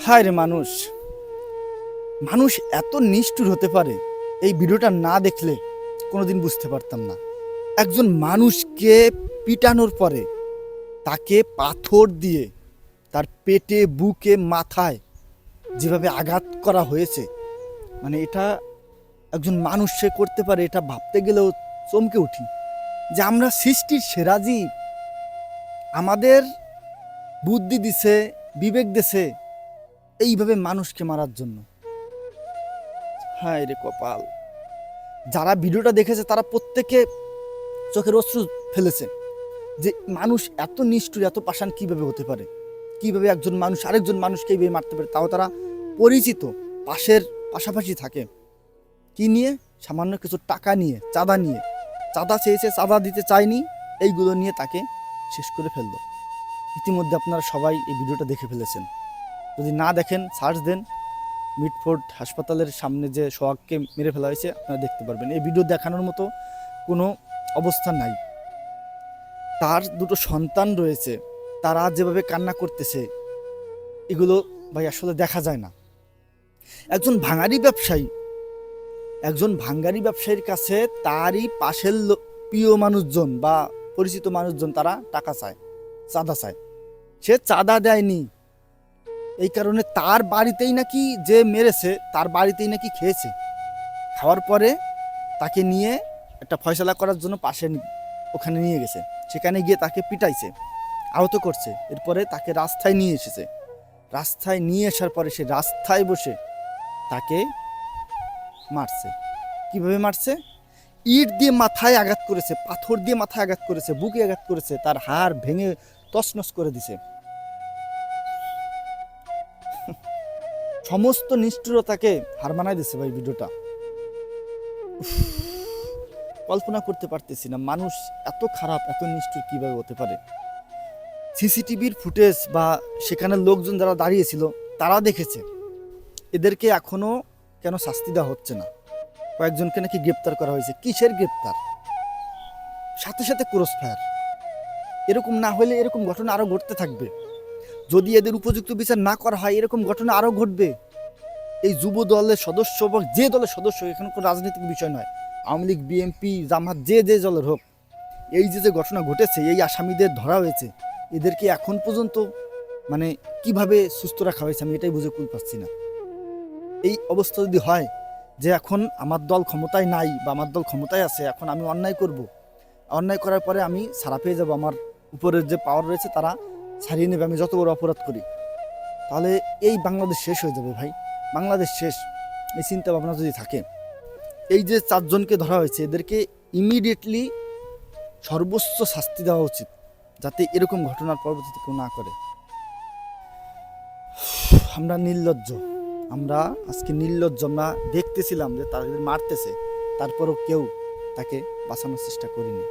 হায় রে মানুষ। মানুষ এত নিষ্ঠুর হতে পারে, এই ভিডিওটা না দেখলে কোনোদিন বুঝতে পারতাম না। একজন মানুষকে পিটানোর পরে তাকে পাথর দিয়ে তার পেটে, বুকে, মাথায় যেভাবে আঘাত করা হয়েছে মানে এটা একজন মানুষ সে করতে পারে, এটা ভাবতে গেলেও চমকে উঠি যে আমরা সৃষ্টির সেরা জীব। আমাদের বুদ্ধি দিছে, বিবেক দিছে এইভাবে মানুষকে মারার জন্য। হায় রে কপাল। যারা ভিডিওটা দেখেছে, তারা প্রত্যেকে চোখের অশ্রু ফেলেছে যে মানুষ এত নিষ্ঠুর, এত পাষাণ কীভাবে হতে পারে? কীভাবে একজন মানুষ, আরেকজন মানুষকে এইভাবে মারতে পারে? তাও তারা পরিচিত, পাশের পাশাপাশি থাকে। কি নিয়ে? সামান্য কিছু টাকা নিয়ে, চাঁদা নিয়ে। চাঁদা চেয়েছে চাঁদা দিতে চায়নি, এইগুলো নিয়ে তাকে শেষ করে ফেলল। ইতিমধ্যে আপনারা সবাই এই ভিডিওটা দেখে ফেলেছেন। যদি না দেখেন সার্চ দেন, মিটফোর্ড হাসপাতালের সামনে যে সোহাগকে মেরে ফেলা হয়েছে, আপনারা দেখতে পারবেন। এই ভিডিও দেখানোর মতো কোনো অবস্থা নাই। তার দুটো সন্তান রয়েছে, তারা যেভাবে কান্না করতেছে, এগুলো ভাই আসলে দেখা যায় না। একজন ভাঙারি ব্যবসায়ী, একজন ভাঙ্গারি ব্যবসায়ীর কাছে তারই পাশের প্রিয় মানুষজন বা পরিচিত মানুষজন তারা টাকা চায়, চাঁদা চায়। সে চাঁদা দেয়নি। এই কারণে তার বাড়িতেই নাকি যে মেরেছে, তার বাড়িতেই নাকি খেয়েছে। খাওয়ার পরে তাকে নিয়ে একটা ফয়সলা করার জন্য পাশে ওখানে নিয়ে গেছে। সেখানে গিয়ে তাকে পিটাইছে, আহত করছে। এরপরে তাকে রাস্তায় নিয়ে এসেছে। রাস্তায় নিয়ে আসার পরে সে রাস্তায় বসে তাকে মারছে। কীভাবে মারছে? ইট দিয়ে মাথায় আঘাত করেছে, পাথর দিয়ে মাথায় আঘাত করেছে, বুকে আঘাত করেছে, তার হাড় ভেঙে তছনছ করে দিছে। সমস্ত নিষ্ঠুরতাকে হার মানায় দিছে ভাই ভিডিওটা। কল্পনা করতে পারতেছি না মানুষ এত খারাপ, এত নিষ্ঠুর কীভাবে হতে পারে। সিসিটিভির ফুটেজ বা সেখানে লোকজন যারা দাঁড়িয়েছিল, তারা দেখেছে। এদেরকে এখনও কেন শাস্তি দেওয়া হচ্ছে না? কয়েকজনকে নাকি গ্রেপ্তার করা হয়েছে। কিসের গ্রেপ্তার? সাথে সাথে ক্রস ফায়ার এরকম না হলে এরকম ঘটনা আরও ঘটতে থাকবে। যদি এদের উপযুক্ত বিচার না করা হয়, এরকম ঘটনা আরও ঘটবে। এই যুব দলের সদস্য বা যে দলের সদস্য, এখানে কোনো রাজনৈতিক বিষয় নয়। আওয়ামী লীগ, বিএনপি, জামাত, যে যে দলের হোক, এই যে যে ঘটনা ঘটেছে, এই আসামিদের ধরা হয়েছে, এদেরকে এখন পর্যন্ত মানে কীভাবে সুস্থ রাখা হয়েছে, আমি এটাই বুঝে কুল পাচ্ছি না। এই অবস্থা যদি হয় যে এখন আমার দল ক্ষমতায় নাই বা আমার দল ক্ষমতায় আছে, এখন আমি অন্যায় করব, অন্যায় করার পরে আমি সারা পেয়ে যাব। আমার উপরের যে পাওয়ার রয়েছে, তারা ছাড়িয়ে নেবে, আমি যত বড় অপরাধ করি। তাহলে এই বাংলাদেশ শেষ হয়ে যাবে ভাই। বাংলাদেশ শেষ। এই চিন্তা ভাবনা যদি থাকে। এই যে চারজনকে ধরা হয়েছে, এদেরকে ইমিডিয়েটলি সর্বোচ্চ শাস্তি দেওয়া উচিত, যাতে এরকম ঘটনার পরবর্তীতে কেউ না করে। আমরা নির্লজ্জ। আমরা আজকে নির্লজ্জ, আমরা দেখতেছিলাম যে তাদের মারতেছে, তারপরও কেউ তাকে বাঁচানোর চেষ্টা করিনি।